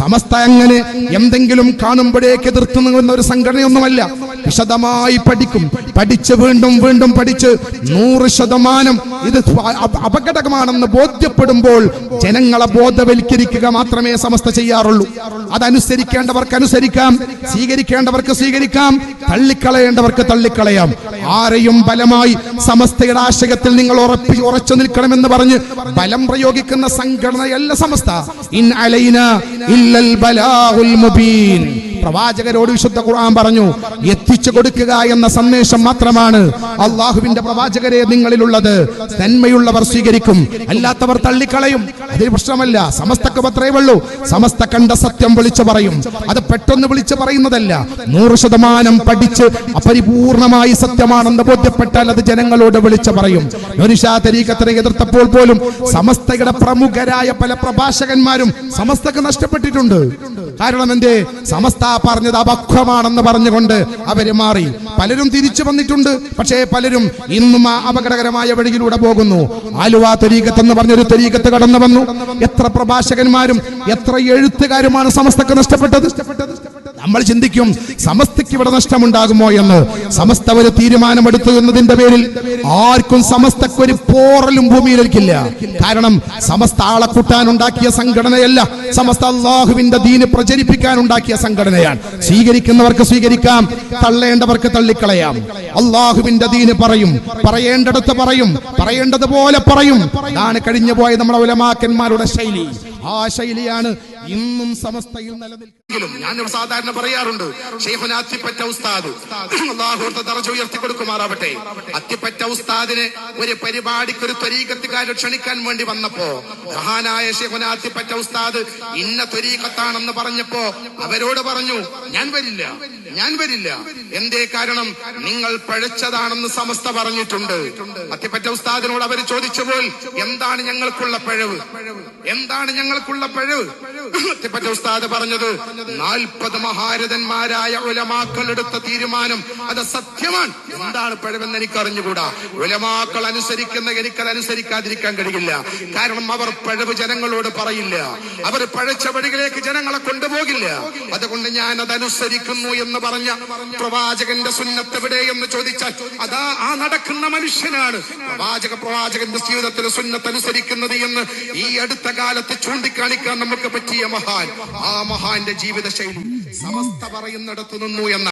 സമസ്ത അങ്ങനെ എന്തെങ്കിലും കാണുമ്പോഴേക്ക് എതിർത്ത് നിൽക്കുന്ന ഒരു സംഘടനയൊന്നുമല്ല. വിശദമായി പഠിക്കും. പഠിച്ച് വീണ്ടും വീണ്ടും പഠിച്ച് നൂറ് ശതമാനം ഇത് അപകടകമാണെന്ന് ബോധ്യപ്പെടുമ്പോൾ ജനങ്ങളെ ബോധവൽക്കരിക്കുക മാത്രമേ സമസ്ത ചെയ്യാറുള്ളൂ. അതനുസരിക്കേണ്ടവർക്ക് അനുസരിക്കാം സ്വീകരിക്കേണ്ടവർക്ക് സ്വീകരിക്കാം തള്ളിക്കളയേണ്ടവർക്ക് തള്ളിക്കളയാം. ആരെയും ബലമായി സമസ്തയുടെ ആശയത്തിൽ നിങ്ങൾ ഉറപ്പി ഉറച്ചു നിൽക്കണമെന്ന് പറഞ്ഞ് ബലം പ്രയോഗിക്കുന്ന സംഘടനയല്ല സമസ്ത. ഇൻ അലൈന ഇല്ലൽ ബലാഹുൽ മുബീൻ. പ്രവാചകരോട് വിശുദ്ധ ഖുർആൻ പറഞ്ഞു എത്തിച്ചു കൊടുക്കുക എന്ന സന്ദേശം മാത്രമാണ് അള്ളാഹുവിന്റെ പ്രവാചകരെ നിങ്ങളിലുള്ളത്. നന്മയുള്ളവർ സ്വീകരിക്കും അല്ലാത്തവർ തള്ളിക്കളയും. അതിന് പ്രശ്നമല്ല സമസ്തക്ക് അത്രേ ഉള്ളൂ. സമസ്ത കണ്ട സത്യം വിളിച്ചു പറയും. അത് പെട്ടെന്ന് വിളിച്ചു പറയുന്നതല്ല. നൂറ് ശതമാനം പഠിച്ച് അപരിപൂർണമായി സത്യമാണെന്ന് ബോധ്യപ്പെട്ടാൽ അത് ജനങ്ങളോട് വിളിച്ചു പറയും. യോനിഷാ തരീക്കത്തിനെ എതിർത്തപ്പോൾ പോലും സമസ്തയുടെ പ്രമുഖരായ പല പ്രഭാഷകന്മാരും സമസ്തക്ക് നഷ്ടപ്പെട്ടിട്ടുണ്ട്. കാരണം എന്തേ? സമസ്ത പറഞ്ഞത് അപക്വമാണെന്ന് പറഞ്ഞുകൊണ്ട് അവർ മാറി. പലരും തിരിച്ചു വന്നിട്ടുണ്ട്. പക്ഷേ പലരും ഇന്നും ആ അപകടകരമായ വഴിയിലൂടെ പോകുന്നു. ആലുവ തെരീകത്ത് എന്ന് പറഞ്ഞൊരു തെരീകത്ത് കടന്നു വന്നു. എത്ര പ്രഭാഷകന്മാരും എത്ര എഴുത്തുകാരുമാണ് സമസ്തക്ക് നഷ്ടപ്പെട്ടത്? നമ്മൾ ചിന്തിക്കും സമസ്തയ്ക്ക് ഇവിടെ നഷ്ടമുണ്ടാകുമോ എന്ന്. സമസ്ത ഒരു തീരുമാനമെടുത്തു എന്നതിന്റെ പേരിൽ ആർക്കും സമസ്തക്ക് ഒരു പോറലും ഭൂമിയിലേക്കില്ല. കാരണം സമസ്ത ആളെ കൂട്ടാൻ ഉണ്ടാക്കിയ സംഘടനയല്ല സമസ്ത അള്ളാഹുവിന്റെ ദീന് പ്രചരിപ്പിക്കാൻ ഉണ്ടാക്കിയ സംഘടനയാണ്. സ്വീകരിക്കുന്നവർക്ക് സ്വീകരിക്കാം തള്ളേണ്ടവർക്ക് തള്ളിക്കളയാം. അള്ളാഹുവിന്റെ ദീന് പറയും പറയേണ്ടടുത്ത് പറയും പറയേണ്ടതുപോലെ പറയും. അതാണ് കഴിഞ്ഞു പോയ നമ്മുടെ ഉലമാക്കന്മാരുടെ ശൈലി. ആ ശൈലിയാണ് ഇന്നും സമസ്തയിൽ നിലനിൽക്കുന്നത്. ഞാൻ സാധാരണ പറയാറുണ്ട് ഷെയ്ഖുന അത്തിപ്പറ്റ ഉസ്താദ്. അള്ളാഹുർത്ത തറച്ച ഉയർത്തി കൊടുക്കുമാറാവട്ടെ അത്തിപ്പറ്റ ഉസ്താദിനെ ഒരു പരിപാടിക്ക് ഒരു ത്വരീകത്തുകാരെ ക്ഷണിക്കാൻ വേണ്ടി വന്നപ്പോ മഹാനായ ഷെയ്ഖുന അത്തിപ്പറ്റ ഉസ്താദ് ഇന്ന ത്വരീകത്താണെന്ന് പറഞ്ഞപ്പോ അവരോട് പറഞ്ഞു ഞാൻ വരില്ല. ഞാൻ വരില്ല. എന്തേ കാരണം? നിങ്ങൾ പഴച്ചതാണെന്ന് സമസ്ത പറഞ്ഞിട്ടുണ്ട്. അത്തിപ്പറ്റ ഉസ്താദിനോട് അവർ ചോദിച്ചപ്പോൾ എന്താണ് ഞങ്ങൾക്കുള്ള പഴവ്? എന്താണ് ഞങ്ങൾക്കുള്ള പഴവ്? അത്തിപ്പറ്റ ഉസ്താദ് പറഞ്ഞത് നാൽപ്പത് മഹാരഥന്മാരായ ഉലമാക്കൾ എടുത്ത തീരുമാനം അത് സത്യമാണ്. എന്താണ് പഴവെന്ന് എനിക്ക് അറിഞ്ഞുകൂടാ ഉലമാക്കൾ അനുസരിക്കുന്ന എനിക്കത് അനുസരിക്കാതിരിക്കാൻ കഴിയില്ല. കാരണം അവർ പഴവ് ജനങ്ങളോട് പറയില്ല. അവർ പഴച്ച വഴികളിലേക്ക് ജനങ്ങളെ കൊണ്ടുപോകില്ല. അതുകൊണ്ട് ഞാൻ അത് അനുസരിക്കുന്നു പറഞ്ഞ പ്രവാചകന്റെ സുന്നത്ത് എവിടെ എന്ന് ചോദിച്ചാൽ അതാ ആ നടക്കുന്ന മനുഷ്യനാണ്. പ്രവാചക പ്രവാചകന്റെ ജീവിതത്തിൽ സുന്നത്ത് അനുസരിക്കുന്നത് എന്ന് ഈ അടുത്ത കാലത്ത് ചൂണ്ടിക്കാണിക്കാൻ നമുക്ക് പറ്റിയ മഹാൻ ആ മഹാന്റെ ജീവിത ശൈലി സമസ്ത പറയുന്നിടത്തു നിന്നു എന്ന